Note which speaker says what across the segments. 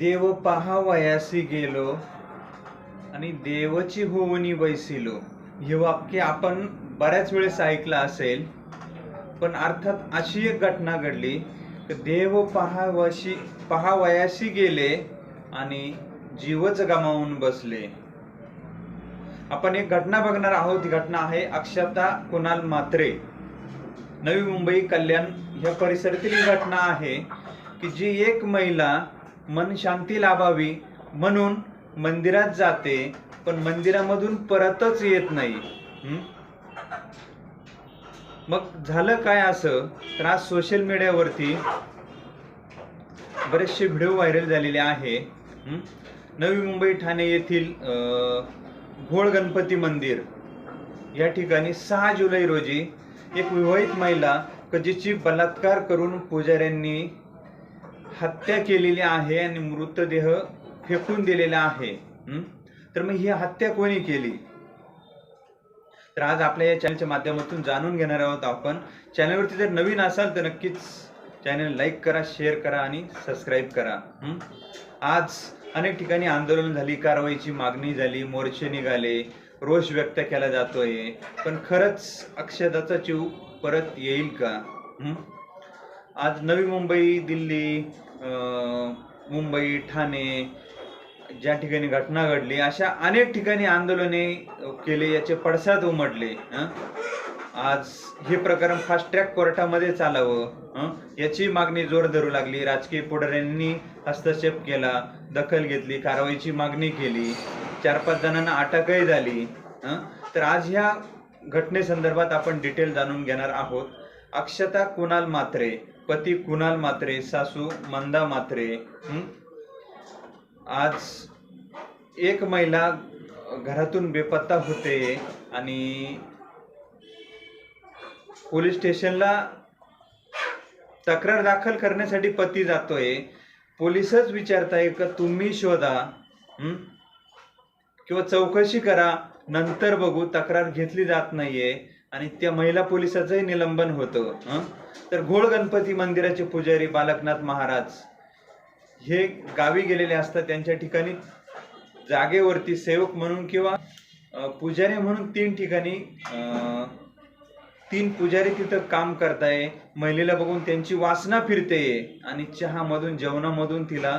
Speaker 1: देव पहावयासी गेलो आणि देवची होवनी बैसिलो. हे वाक्य आपण बऱ्याच वेळेस ऐकलं असेल पण अर्थात अशी एक घटना घडली की देव पहावशी पहावयाशी गेले आणि जीवच गमावून बसले. आपण एक घटना बघणार आहोत. घटना आहे अक्षता कुणाल मात्रे नवी मुंबई कल्याण ह्या परिसरातील घटना आहे की जी एक महिला मन शांती लाभावी म्हणून मंदिरात जाते पण मंदिरामधून परतच येत नाही. मग झालं काय असं? तर आज सोशल मीडियावरती बरेचसे व्हिडिओ व्हायरल झालेले आहे. नवी मुंबई ठाणे येथील घोळ गणपती मंदिर. या ठिकाणी सहा जुलै रोजी एक विवाहित महिला क जिची बलात्कार करून पुजाऱ्यांनी हत्या केलेली आहे आणि मृतदेह फेकून दिलेला आहे. तर मग ही हत्या कोणी केली? तर आज आपल्या या चॅनलच्या माध्यमातून जाणून घेणार आहोत आपण. चॅनलवरती जर नवीन असाल तर नक्कीच चॅनल लाईक करा शेअर करा आणि सबस्क्राईब करा. आज अनेक ठिकाणी आंदोलन झाली कारवाईची मागणी झाली मोर्चे निघाले रोष व्यक्त केला जातोय. पण खरंच अक्षदाचा जीव परत येईल का? हं? आज नवी मुंबई दिल्ली मुंबई ठाणे ज्या ठिकाणी घटना घडली अशा अनेक ठिकाणी आंदोलने केले याचे पडसाद उमटले आज हे प्रकरण फास्ट ट्रॅक कोर्टामध्ये चालावं याची मागणी जोर धरू लागली. राजकीय पुढाऱ्यांनी हस्तक्षेप केला दखल घेतली कारवाईची मागणी केली. चार पाच जणांना अटकही झाली हं? तर आज ह्या घटनेसंदर्भात आपण डिटेल जाणून घेणार आहोत. अक्षता कुणाल मात्रे पती कुणाल मात्रे सासू मंदा मात्रे आज एक महिला घरातून बेपत्ता होते आणि पोलीस स्टेशनला तक्रार दाखल करण्यासाठी पती जातोय. पोलीसच विचारताय का तुम्ही शोधा किंवा चौकशी करा नंतर बघू तक्रार घेतली जात नाहीये. आणि त्या महिला पोलिसाचंही निलंबन होतं तर घोळ गणपती मंदिराचे पुजारी बालकनाथ महाराज हे गावी गेलेले असतात. त्यांच्या ठिकाणी जागेवरती सेवक म्हणून किंवा पुजारी म्हणून तीन ठिकाणी तीन पुजारी तिथं काम करताय. महिलेला बघून त्यांची वासना फिरते आणि चहामधून जेवणामधून तिला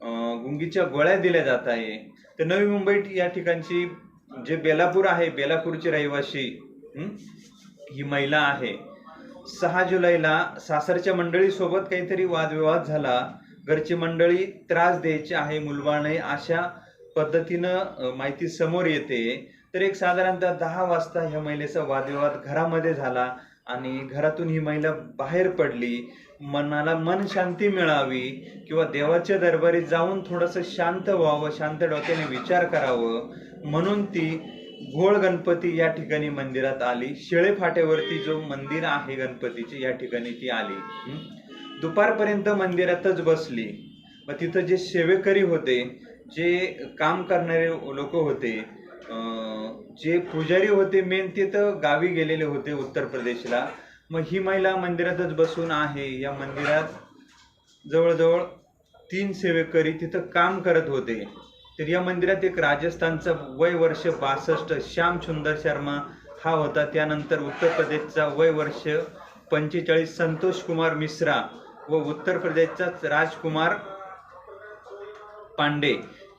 Speaker 1: गुंगीच्या गोळ्या दिल्या जात आहे. तर नवी मुंबई या ठिकाणची जे बेलापूर आहे बेलापूरची रहिवासी ही महिला आहे. सहा जुलैला सासरच्या मंडळीसोबत काहीतरी वादविवाद झाला. घरची मंडळी त्रास द्यायची आहे मुलबाळ नाही अशा पद्धतीनं माहिती समोर येते. तर एक साधारणतः दहा वाजता ह्या महिलेचा वादविवाद घरामध्ये झाला आणि घरातून ही महिला बाहेर पडली. मनाला मन शांती मिळावी किंवा देवाच्या दरबारी जाऊन थोडंसं शांत व्हावं शांत डोक्याने विचार करावं. म्हणून ती घोळ गणपती या ठिकाणी मंदिरात आली. शेळे फाट्यावरती जो मंदिर आहे गणपतीचे या ठिकाणी ती आली. दुपारपर्यंत मंदिरातच बसली. मग तिथं जे सेवेकरी होते जे काम करणारे लोक होते जे पुजारी होते मेन ते तर गावी गेलेले होते उत्तर प्रदेशला. मग ही महिला मंदिरातच बसून आहे. या मंदिरात जवळजवळ तीन सेवेकरी तिथं काम करत होते. तर या मंदिरात एक राजस्थानचा वय वर्ष बासष्ट श्याम सुंदर शर्मा हा होता. त्यानंतर उत्तर प्रदेशचा वय वर्ष पंचेचाळीस संतोष कुमार मिश्रा व उत्तर प्रदेशचाच राजकुमार पांडे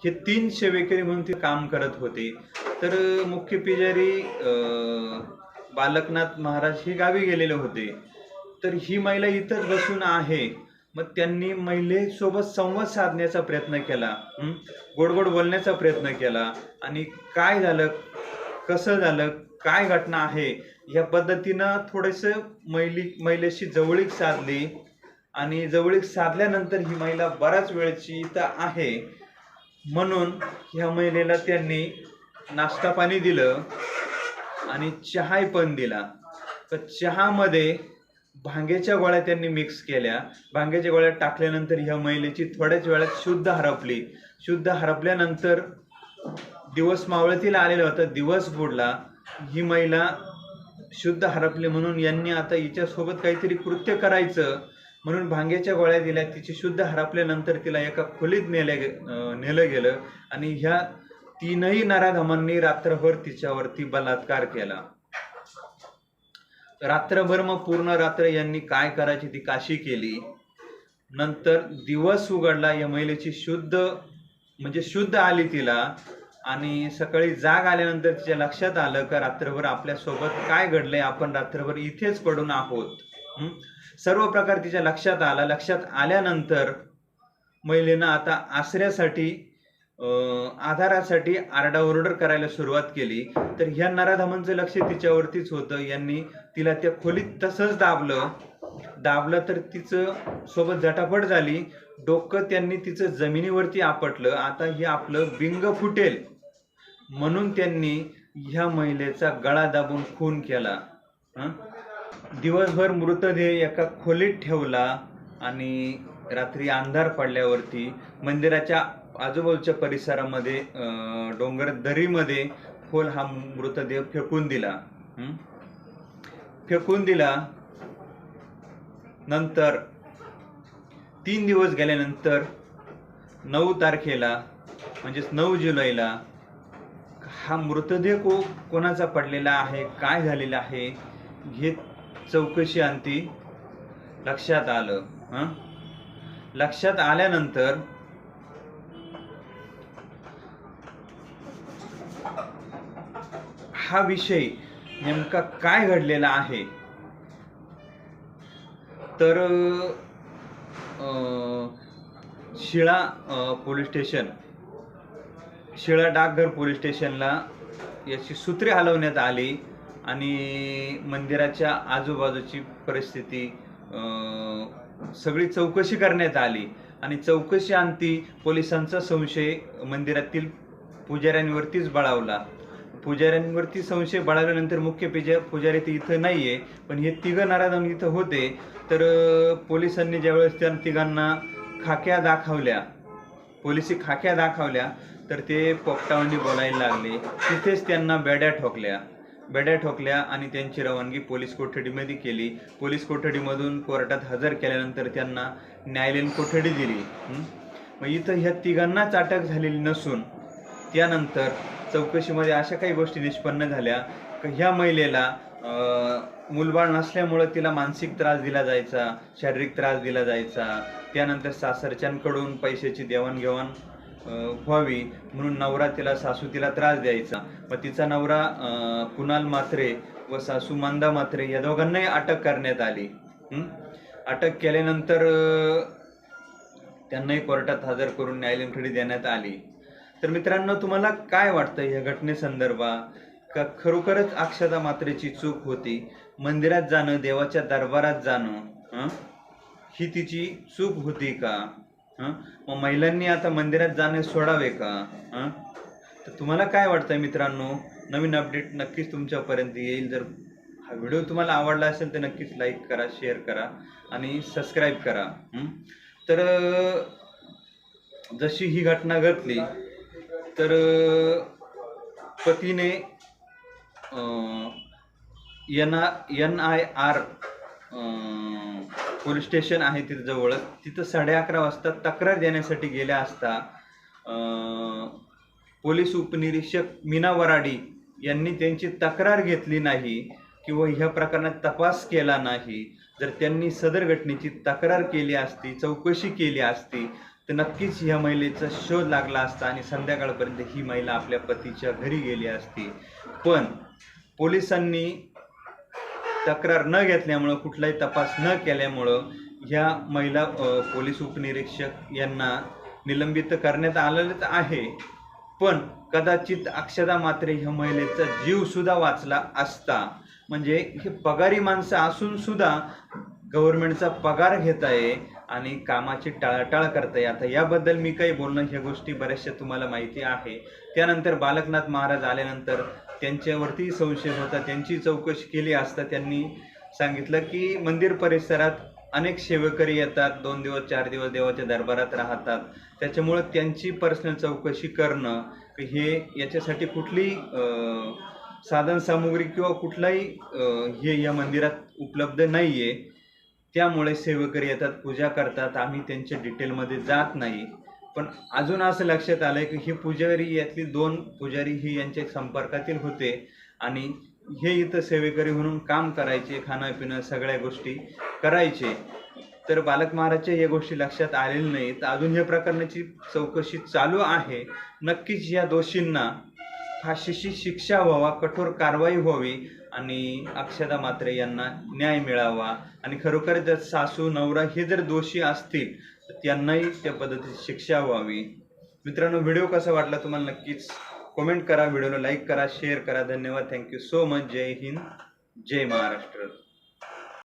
Speaker 1: हे तीन सेवेकरी म्हणून ते काम करत होते. तर मुख्य पिजारी बालकनाथ महाराज हे गावी गेलेले होते. तर ही महिला इथंच बसून आहे. मग त्यांनी महिलेसोबत संवाद साधण्याचा प्रयत्न केला गोड गोड बोलण्याचा प्रयत्न केला. आणि काय झालं? कसं झालं? काय घटना आहे? या पद्धतीनं थोडंसं महिली महिलेशी जवळीक साधली. आणि जवळीक साधल्यानंतर ही महिला बऱ्याच वेळची इथं आहे. म्हणून ह्या महिलेला त्यांनी नाश्ता पाणी दिलं आणि चहा पण दिला. तर चहामध्ये भांग्याच्या गोळ्या त्यांनी मिक्स केल्या. भांग्याच्या गोळ्या टाकल्यानंतर ह्या महिलेची थोड्याच वेळात शुद्ध हरपली. शुद्ध हरपल्यानंतर दिवस मावळतीला आलेला होता. दिवस बुडला. ही महिला शुद्ध हरपली म्हणून यांनी आता हिच्यासोबत काहीतरी कृत्य करायचं म्हणून भांग्याच्या गोळ्या दिल्या. तिची शुद्ध हरपल्यानंतर तिला एका खोलीत नेल्या गे- नेलं गेलं आणि ह्या तीनही नराधमांनी रात्रभर तिच्यावरती बलात्कार केला. रात्रभर मग पूर्ण रात्र यांनी काय करायची ती काशी केली. नंतर दिवस उघडला या महिलेची शुद्ध म्हणजे शुद्ध आली तिला. आणि सकाळी जाग आल्यानंतर तिच्या लक्षात आलं का रात्रभर आपल्यासोबत काय घडलंय आपण रात्रभर इथेच पडून आहोत. सर्व प्रकार तिच्या लक्षात आला. लक्षात आल्यानंतर महिलेनं आता आसऱ्यासाठी आधारासाठी आरडाओरडर करायला सुरुवात केली. तर ह्या नराधमांचं लक्ष तिच्यावरतीच होतं. यांनी तिला त्या खोलीत तसंच दाबलं. दाबलं तर तिचं सोबत झटापट झाली. डोकं त्यांनी तिचं जमिनीवरती आपटलं. आता हे आपलं बिंग फुटेल. म्हणून त्यांनी ह्या महिलेचा गळा दाबून खून केला. दिवसभर मृतदेह एका खोलीत ठेवला आणि रात्री अंधार पडल्यावरती मंदिराच्या आजूबाजूच्या परिसरामध्ये डोंगर दरीमध्ये खोल हा मृतदेह फेकून दिला. फेकून दिला. नंतर तीन दिवस गेल्यानंतर नऊ तारखेला म्हणजेच नऊ जुलैला हा मृतदेह को कोणाचा पडलेला आहे काय झालेला आहे हे चौकशी अंती लक्षात आलं. हां? लक्षात आल्यानंतर हा विषय नेमका काय घडलेला आहे? तर अं, शिळा पोलीस स्टेशन शिळा डाकघर पोलीस स्टेशनला याची सूत्रे हलवण्यात आली आणि मंदिराच्या आजूबाजूची परिस्थिती अं, सगळी चौकशी करण्यात आली. आणि चौकशी अंती पोलिसांचा संशय मंदिरातील पुजाऱ्यांवरतीच बळावला. पुजाऱ्यांवरती संशय बळावल्यानंतर मुख्य पिजा पुजारी ते इथं नाहीये पण हे तिघं नाराजण इथं होते. तर पोलिसांनी ज्यावेळेस त्या तिघांना खाक्या दाखवल्या पोलिसी खाक्या दाखवल्या तर ते पोपटावंडी बोलायला लागले. तिथेच त्यांना बेड्या ठोकल्या. बेड्या ठोकल्या आणि त्यांची रवानगी पोलीस कोठडीमध्ये केली. पोलीस कोठडीमधून कोर्टात हजर केल्यानंतर त्यांना न्यायालयीन कोठडी दिली. मग इथं ह्या तिघांनाच अटक झालेली नसून त्यानंतर चौकशीमध्ये अशा काही गोष्टी निष्पन्न झाल्या. की ह्या महिलेला मूलबाळ नसल्यामुळं तिला मानसिक त्रास दिला जायचा शारीरिक त्रास दिला जायचा. त्यानंतर सासरच्यांकडून पैशाची देवाणघेवाण व्हावी म्हणून नवरा तिला सासू तिला त्रास द्यायचा. व तिचा नवरा कुणाल मात्रे व सासू मंदा मात्रे या दोघांनाही अटक करण्यात आली. अटक केल्यानंतर त्यांनाही कोर्टात हजर करून न्यायालयीन देण्यात आली. तर मित्रांनो तुम्हाला काय वाटतं या घटनेसंदर्भात? का खरोखरच अक्षता मात्रेची चूक होती? मंदिरात जाणं देवाच्या दरबारात जाणं ही तिची चूक होती का? मग महिलांनी आता मंदिरात जाणे सोडावे का? हां? तर तुम्हाला काय वाटतंय मित्रांनो? नवीन अपडेट नक्कीच तुमच्यापर्यंत येईल. जर हा व्हिडिओ तुम्हाला आवडला असेल तर नक्कीच लाईक करा शेअर करा आणि सबस्क्राईब करा. तर जशी ही घटना घडली तर पतीने N N I R police station आहे तिथं जवळच तिथं साडे अकरा वाजता तक्रार देण्यासाठी गेल्या असता पोलीस उपनिरीक्षक मीना वराडी यांनी त्यांची तक्रार घेतली नाही किंवा ह्या प्रकरणात तपास केला नाही. जर त्यांनी सदर घटनेची तक्रार केली असती चौकशी केली असती तर नक्कीच ह्या महिलेचा शोध लागला असता आणि संध्याकाळपर्यंत ही महिला आपल्या पतीच्या घरी गेली असती. पण पोलिसांनी तक्रार न घेतल्यामुळं कुठलाही तपास न केल्यामुळं ह्या महिला पोलीस उपनिरीक्षक यांना निलंबित करण्यात आलेलंच आहे. पण कदाचित अक्षदा मात्रे ह्या महिलेचा जीव सुद्धा वाचला असता. म्हणजे हे पगारी माणसं असून सुद्धा गव्हर्नमेंटचा पगार घेत आहे आणि कामाची टाळाटाळ करताय आता याबद्दल मी काही बोलणं ह्या गोष्टी बऱ्याचशा तुम्हाला माहिती आहे. त्यानंतर बालकनाथ महाराज आल्यानंतर त्यांच्यावरती संशय होता त्यांची चौकशी केली असता त्यांनी सांगितलं की मंदिर परिसरात अनेक सेवेकरी येतात दोन दिवस चार दिवस देवाच्या दरबारात राहतात. त्याच्यामुळं त्यांची पर्सनल चौकशी करणं हे याच्यासाठी कुठली साधनसामुग्री साधन सामुग्री किंवा कुठलाही हे या मंदिरात उपलब्ध नाही आहे त्यामुळे सेवेकरी येतात पूजा करतात. आम्ही त्यांच्या डिटेलमध्ये जात नाही. पण अजून असं लक्षात आलंय की ही पुजारी यातली दोन पुजारी ही यांच्या संपर्कातील होते आणि हे इथं सेवेकरी म्हणून काम करायचे खाणं पिणं सगळ्या गोष्टी करायचे. तर बालक महाराजच्या या गोष्टी लक्षात आलेल्या नाहीत. अजून या प्रकरणाची चौकशी चालू आहे. नक्कीच या दोषींना फाशीची शिक्षा व्हावा कठोर कारवाई व्हावी आणि अक्षदा मात्रे यांना न्याय मिळावा. आणि खरोखर जर सासू नवरा हे जर दोषी असतील तर त्यांनाही त्या पद्धतीची शिक्षा व्हावी. मित्रांनो व्हिडिओ कसा वाटला तुम्हाला नक्कीच कमेंट करा. व्हिडिओला लाईक करा शेअर करा. धन्यवाद. थँक्यू सो मच जय हिंद. जय महाराष्ट्र.